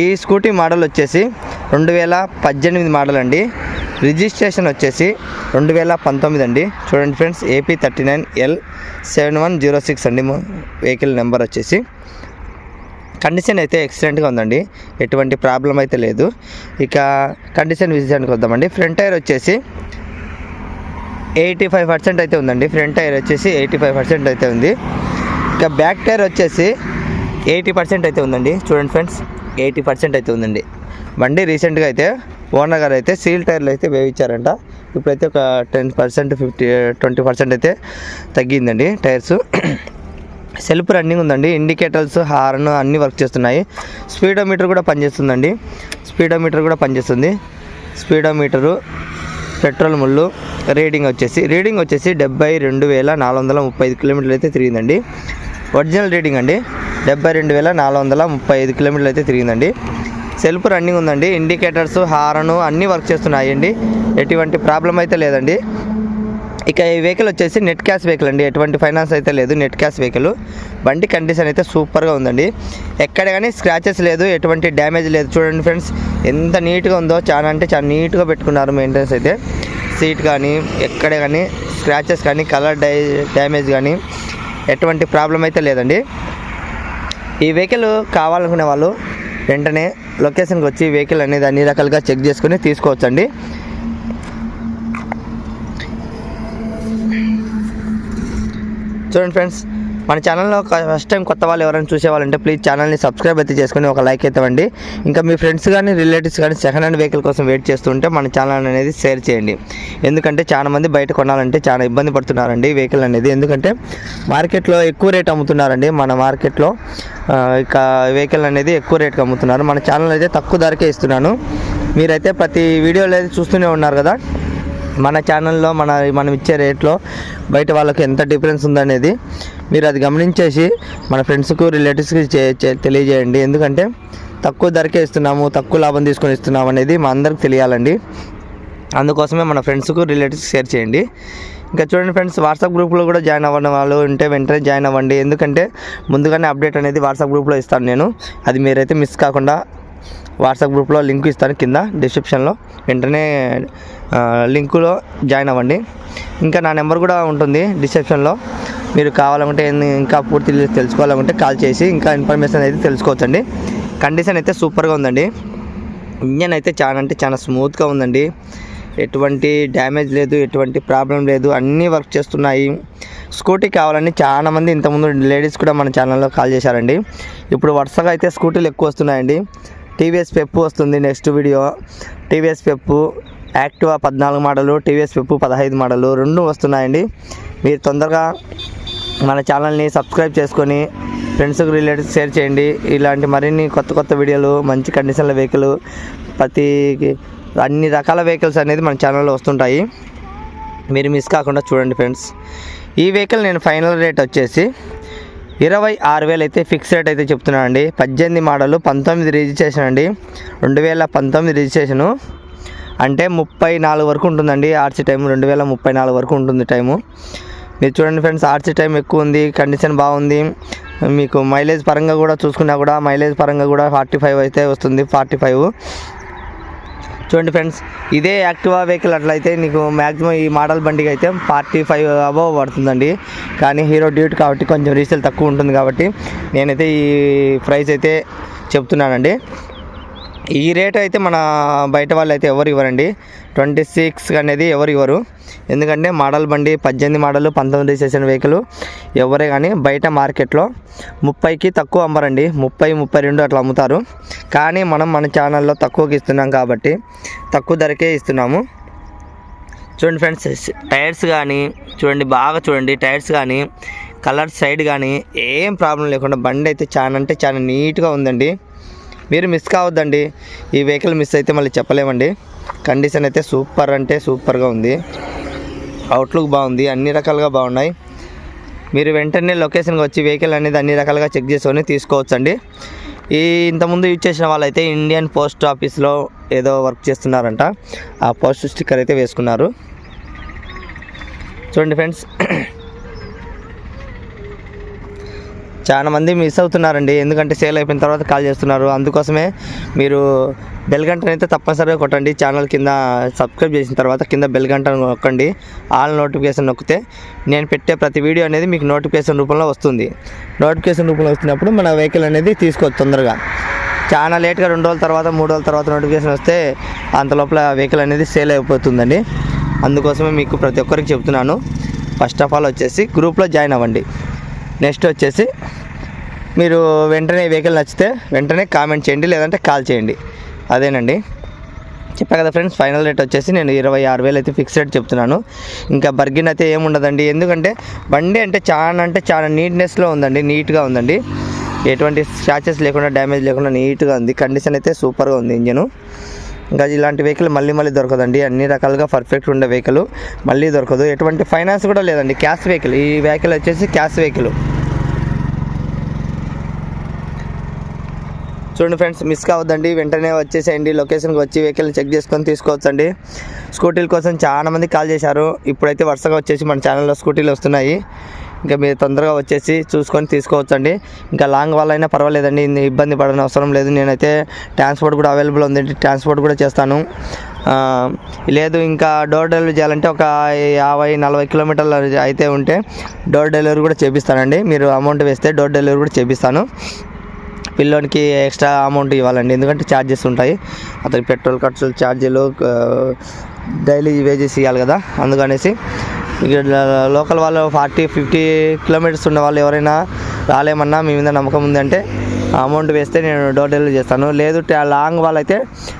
ఈ scooty model వచ్చేసి రెండు వేల పద్దెనిమిది మోడల్ అండి. రిజిస్ట్రేషన్ వచ్చేసి రెండు వేల పంతొమ్మిది అండి. చూడండి friends AP thirty nine L seven one zero six అండి వెహికల్ నెంబర్ వచ్చేసి. కండిషన్ అయితే ఎక్సలెంట్గా ఉందండి. ఎటువంటి ప్రాబ్లం అయితే లేదు. ఇక కండిషన్ విజయానికి వద్దామండి. ఫ్రంట్ టైర్ వచ్చేసి ఎయిటీ ఫైవ్ పర్సెంట్ అయితే ఉందండి. ఫ్రంట్ టైర్ వచ్చేసి ఎయిటీ ఫైవ్ పర్సెంట్ అయితే ఉంది. ఇక బ్యాక్ టైర్ వచ్చేసి ఎయిటీ పర్సెంట్ అయితే ఉందండి. చూడండి ఫ్రెండ్స్ ఎయిటీ పర్సెంట్ అయితే ఉందండి. బండి రీసెంట్గా అయితే ఓనర్ గారు అయితే సీల్ టైర్లు అయితే వేయించారంట. ఇప్పుడైతే ఒక ten percent fifty twenty percent అయితే తగ్గిందండి టైర్స్. సెల్ఫ్ రన్నింగ్ ఉందండి. ఇండికేటర్స్ హార్న్ అన్నీ వర్క్ చేస్తున్నాయి. స్పీడోమీటర్ కూడా పనిచేస్తుందండి. స్పీడోమీటర్ కూడా పనిచేస్తుంది. స్పీడోమీటరు పెట్రోల్ ముళ్ళు రీడింగ్ వచ్చేసి రీడింగ్ వచ్చేసి డెబ్బై రెండు వేల నాలుగు వందల ముప్పై ఐదు కిలోమీటర్లు అయితే తిరిగిందండి. ఒరిజినల్ రీడింగ్ అండి. డెబ్బై రెండు వేల నాలుగు వందల ముప్పై ఐదు కిలోమీటర్లు అయితే తిరిగిందండి. సెల్ఫ్ రన్నింగ్ ఉందండి. ఇండికేటర్స్ హారను అన్నీ వర్క్ చేస్తున్నాయండి. ఎటువంటి ప్రాబ్లం అయితే లేదండి. ఇక ఈ వెహికల్ వచ్చేసి నెట్ క్యాష్ వెహికల్ అండి. ఎటువంటి ఫైనాన్స్ అయితే లేదు. Net cash vehicle. బండి కండిషన్ అయితే సూపర్గా ఉందండి. ఎక్కడ కానీ స్క్రాచెస్ లేదు. ఎటువంటి డ్యామేజ్ లేదు. చూడండి ఫ్రెండ్స్ ఎంత నీట్గా ఉందో చాలా అంటే చాలా నీట్గా పెట్టుకున్నారు మెయింటెనెన్స్ అయితే. సీట్ కానీ ఎక్కడ కానీ స్క్రాచెస్ కానీ కలర్ డై డ్యామేజ్ కానీ ఎటువంటి ప్రాబ్లం అయితే లేదండి. ఈ వెహికల్ కావాలనుకునే వాళ్ళు వెంటనే లొకేషన్కి వచ్చి వెహికల్ అనేది అన్ని రకాలుగా చెక్ చేసుకుని తీసుకోవచ్చండి. చూడండి ఫ్రెండ్స్ మన ఛానల్లో ఫస్ట్ టైం కొత్త వాళ్ళు ఎవరైనా చూసేవాళ్ళంటే ప్లీజ్ ఛానల్ని సబ్స్క్రైబ్ అయితే చేసుకొని ఒక లైక్ అయితే ఇవ్వండి. ఇంకా మీ ఫ్రెండ్స్ కానీ రిలేటివ్స్ కానీ సెకండ్ హ్యాండ్ వెహికల్ కోసం వెయిట్ చేస్తుంటే మన ఛానల్ అనేది షేర్ చేయండి. ఎందుకంటే చాలా మంది బయట కొనాలంటే చాలా ఇబ్బంది పడుతున్నారండి వెహికల్ అనేది. ఎందుకంటే మార్కెట్లో ఎక్కువ రేట్ అమ్ముతున్నారండి మన మార్కెట్లో ఇక వెహికల్ అనేది ఎక్కువ రేట్కి అమ్ముతున్నారు. మన ఛానల్ అయితే తక్కువ ధరకే ఇస్తున్నాను. మీరైతే ప్రతి వీడియోలో అయితే చూస్తూనే ఉన్నారు కదా. మన ఛానల్లో మన మనం ఇచ్చే రేట్లో బయట వాళ్ళకి ఎంత డిఫరెన్స్ ఉందనేది మీరు అది గమనించేసి మన ఫ్రెండ్స్కు రిలేటివ్స్కి చే- తెలియజేయండి. ఎందుకంటే తక్కువ ధరకే ఇస్తున్నాము తక్కువ లాభం తీసుకొని ఇస్తున్నాము అనేది మా అందరికి తెలియాలండి. అందుకోసమే మన ఫ్రెండ్స్కు రిలేటివ్స్ షేర్ చేయండి. ఇంకా చూడండి ఫ్రెండ్స్ వాట్సాప్ గ్రూప్లో కూడా జాయిన్ అవ్వడం వాళ్ళు ఉంటే వెంటనే జాయిన్ అవ్వండి. ఎందుకంటే ముందుగానే అప్డేట్ అనేది వాట్సాప్ గ్రూప్లో ఇస్తాను నేను. అది మీరైతే మిస్ కాకుండా వాట్సాప్ గ్రూప్లో లింక్ ఇస్తాను కింద డిస్క్రిప్షన్లో. వెంటనే లింకులో జాయిన్ అవ్వండి. ఇంకా నా నెంబర్ కూడా ఉంటుంది డిస్క్రిప్షన్లో. మీరు కావాలంటే ఇంకా పూర్తి తెలుసుకోవాలంటే కాల్ చేసి ఇంకా ఇన్ఫర్మేషన్ అయితే తెలుసుకోవచ్చండి. కండిషన్ అయితే సూపర్గా ఉందండి. ఇంజన్ అయితే చాలా అంటే చాలా స్మూత్గా ఉందండి. ఎటువంటి డ్యామేజ్ లేదు ఎటువంటి ప్రాబ్లం లేదు అన్నీ వర్క్ చేస్తున్నాయి. స్కూటీ కావాలని చాలా మంది ఇంతకుముందు లేడీస్ కూడా మన ఛానల్లో కాల్ చేశారండి. ఇప్పుడు వరుసగా అయితే స్కూటీలు ఎక్కువ వస్తున్నాయండి. టీవీఎస్ పెప్పు వస్తుంది next video. TVS pep Activa పద్నాలుగు మోడలు టీవీఎస్ పెప్పు పదహైదు మోడలు రెండు వస్తున్నాయండి. మీరు తొందరగా మన ఛానల్ని సబ్స్క్రైబ్ చేసుకొని ఫ్రెండ్స్కి రిలేటివ్స్ షేర్ చేయండి. ఇలాంటి మరిన్ని కొత్త కొత్త వీడియోలు మంచి కండిషన్ల వెహికల్ ప్రతి అన్ని రకాల వెహికల్స్ అనేది మన ఛానల్లో వస్తుంటాయి. మీరు మిస్ కాకుండా చూడండి ఫ్రెండ్స్. ఈ వెహికల్ నేను ఫైనల్ రేట్ వచ్చేసి ఇరవై ఆరు వేలు అయితే ఫిక్స్ రేట్ అయితే చెప్తున్నాను అండి పద్దెనిమిది మోడల్ పంతొమ్మిది రిజిస్ట్రేషన్ అండి. రెండు వేల పంతొమ్మిది రిజిస్ట్రేషను. అంటే ముప్పై నాలుగు వరకు ఉంటుందండి ఆర్సీ టైం రెండు వేల ముప్పై నాలుగు వరకు ఉంటుంది టైము. మీరు చూడండి ఫ్రెండ్స్ ఆర్సీ టైం ఎక్కువ ఉంది కండిషన్ బాగుంది. మీకు మైలేజ్ పరంగా కూడా చూసుకున్నా కూడా మైలేజ్ పరంగా కూడా ఫార్టీ ఫైవ్ అయితే వస్తుంది ఫార్టీ ఫైవ్. చూడండి ఫ్రెండ్స్ ఇదే యాక్టివా వెహికల్ అట్లయితే నీకు మ్యాక్సిమం ఈ మోడల్ బండికి అయితే ఫార్టీ ఫైవ్ అబవ్ పడుతుందండి. కానీ హీరో డ్యూట్ కాబట్టి కొంచెం రీసేల్ తక్కువ ఉంటుంది కాబట్టి నేనైతే ఈ ప్రైస్ అయితే చెప్తున్నానండి. ఈ రేట్ అయితే మన బయట వాళ్ళు అయితే ఎవరు ఇవ్వరండి. ట్వంటీ సిక్స్ అనేది ఎవరు ఇవ్వరు. ఎందుకంటే మోడల్ బండి పద్దెనిమిది మోడల్ పంతొమ్మిది చేసిన వెహికల్ ఎవరే కానీ బయట మార్కెట్లో ముప్పైకి తక్కువ అమ్మరండి. ముప్పై ముప్పై రెండు అట్లా అమ్ముతారు. కానీ మనం మన ఛానల్లో తక్కువకి ఇస్తున్నాం కాబట్టి తక్కువ ధరకే ఇస్తున్నాము. చూడండి ఫ్రెండ్స్ టైర్స్ కానీ చూడండి బాగా చూడండి టైర్స్ కానీ కలర్ సైడ్ కానీ ఏం ప్రాబ్లం లేకుండా బండి అయితే చాలా అంటే చాలా నీట్గా ఉందండి. మీరు మిస్ కావద్దండి. ఈ వెహికల్ మిస్ అయితే మళ్ళీ చెప్పలేమండి. కండిషన్ అయితే సూపర్ అంటే సూపర్గా ఉంది. అవుట్లుక్ బాగుంది అన్ని రకాలుగా బాగున్నాయి. మీరు వెంటనే లొకేషన్కి వచ్చి వెహికల్ అనేది అన్ని రకాలుగా చెక్ చేసుకొని తీసుకోవచ్చండి. ఈ ఇంతకుముందు యూజ్ చేసిన వాళ్ళైతే ఇండియన్ పోస్ట్ ఆఫీస్లో ఏదో వర్క్ చేస్తున్నారంట. ఆ పోస్ట్ స్టిక్కర్ అయితే వేసుకున్నారు. చూడండి ఫ్రెండ్స్ చాలా మంది మిస్ అవుతున్నారండి. ఎందుకంటే సేల్ అయిపోయిన తర్వాత కాల్ చేస్తున్నారు. అందుకోసమే మీరు బెల్ గంటను అయితే తప్పనిసరిగా కొట్టండి. ఛానల్ కింద సబ్స్క్రైబ్ చేసిన తర్వాత కింద బెల్ గంటను నొక్కండి. ఆల్ నోటిఫికేషన్ నొక్కితే నేను పెట్టే ప్రతి వీడియో అనేది మీకు నోటిఫికేషన్ రూపంలో వస్తుంది. నోటిఫికేషన్ రూపంలో వచ్చినప్పుడు మన వెహికల్ అనేది తీసుకోవచ్చు తొందరగా. చాలా లేట్గా రెండు రోజుల తర్వాత మూడు రోజుల తర్వాత నోటిఫికేషన్ వస్తే అంత లోపల వెహికల్ అనేది సేల్ అయిపోతుందండి. అందుకోసమే మీకు ప్రతి ఒక్కరికి చెప్తున్నాను. ఫస్ట్ ఆఫ్ ఆల్ వచ్చేసి గ్రూప్లో జాయిన్ అవ్వండి. నెక్స్ట్ వచ్చేసి మీరు వెంటనే వెహికల్ నచ్చితే వెంటనే కామెంట్ చేయండి లేదంటే కాల్ చేయండి. అదేనండి. చెప్పా కదా ఫ్రెండ్స్ ఫైనల్ రేట్ వచ్చేసి నేను ఇరవై ఆరు వేలు అయితే ఫిక్స్ రేట్ చెప్తున్నాను. ఇంకా బర్గిన్ అయితే ఏముండదండి. ఎందుకంటే బండి అంటే చాలా అంటే చాలా నీట్నెస్లో ఉందండి నీట్గా ఉందండి. ఎటువంటి స్క్రాచెస్ లేకుండా డ్యామేజ్ లేకుండా నీట్గా ఉంది. కండిషన్ అయితే సూపర్గా ఉంది ఇంజను. ఇంకా ఇలాంటి వెహికల్ మళ్ళీ మళ్ళీ దొరకదండి. అన్ని రకాలుగా పర్ఫెక్ట్ ఉండే వెహికల్ మళ్ళీ దొరకదు. ఎటువంటి ఫైనాన్స్ కూడా లేదండి. క్యాష్ వెహికల్ ఈ వెహికల్ వచ్చేసి క్యాష్ వెహికల్ చూడండి ఫ్రెండ్స్ మిస్ కావద్దండి. వెంటనే వచ్చేసేయండి. లొకేషన్కి వచ్చి వెహికల్ చెక్ చేసుకొని తీసుకోవచ్చండి. స్కూటీల కోసం చాలామంది కాల్ చేశారు. ఇప్పుడైతే వరుసగా వచ్చేసి మన ఛానల్లో స్కూటీలు వస్తున్నాయి. ఇంకా మీరు తొందరగా వచ్చేసి చూసుకొని తీసుకోవచ్చండి. ఇంకా లాంగ్ వాళ్ళైనా పర్వాలేదండి ఇబ్బంది పడని అవసరం లేదు. నేనైతే ట్రాన్స్పోర్ట్ కూడా అవైలబుల్ ఉంది ట్రాన్స్పోర్ట్ కూడా చేస్తాను. లేదు ఇంకా డోర్ డెలివరీ చేయాలంటే ఒక యాభై నలభై కిలోమీటర్లు అయితే ఉంటే డోర్ డెలివరీ కూడా చేపిస్తానండి. మీరు అమౌంట్ వేస్తే డోర్ డెలివరీ కూడా చేపిస్తాను. పిల్లోనికి ఎక్స్ట్రా అమౌంట్ ఇవ్వాలండి ఎందుకంటే ఛార్జెస్ ఉంటాయి. అతనికి పెట్రోల్ ఖర్చులు ఛార్జీలు డైలీ వేజెస్ ఇవ్వాలి కదా అందుకనేసి లోకల్ వాళ్ళు ఫార్టీ ఫిఫ్టీ కిలోమీటర్స్ ఉన్న వాళ్ళు ఎవరైనా రాలేమన్నా మీ మీద నమ్మకం ఉందంటే అమౌంట్ వేస్తే నేను డోర్ డెలివరీ చేస్తాను. లేదు లాంగ్ వాళ్ళు అయితే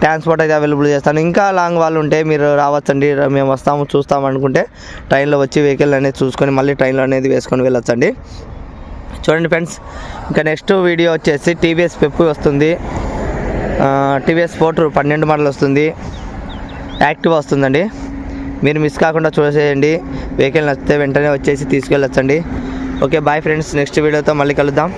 ట్రాన్స్పోర్ట్ అయితే అవైలబుల్ చేస్తాను. ఇంకా లాంగ్ వాళ్ళు ఉంటే మీరు రావచ్చండి. మేము వస్తాము చూస్తాము అనుకుంటే ట్రైన్లో వచ్చి వెహికల్ అనేది చూసుకొని మళ్ళీ ట్రైన్లో అనేది వేసుకొని వెళ్ళొచ్చండి. చూడండి ఫ్రెండ్స్ ఇంకా నెక్స్ట్ వీడియో వచ్చేసి టీవీఎస్ పెప్పు వస్తుంది. టీవీఎస్ ఫోర్ పన్నెండు మోడల్ వస్తుంది. యాక్టివ్ వస్తుందండి. మీరు మిస్ కాకుండా చూసేయండి. వెహికల్ నచ్చితే వెంటనే వచ్చేసి తీసుకెళ్ళొచ్చండి. ఓకే బాయ్ ఫ్రెండ్స్ నెక్స్ట్ వీడియోతో మళ్ళీ కలుద్దాం.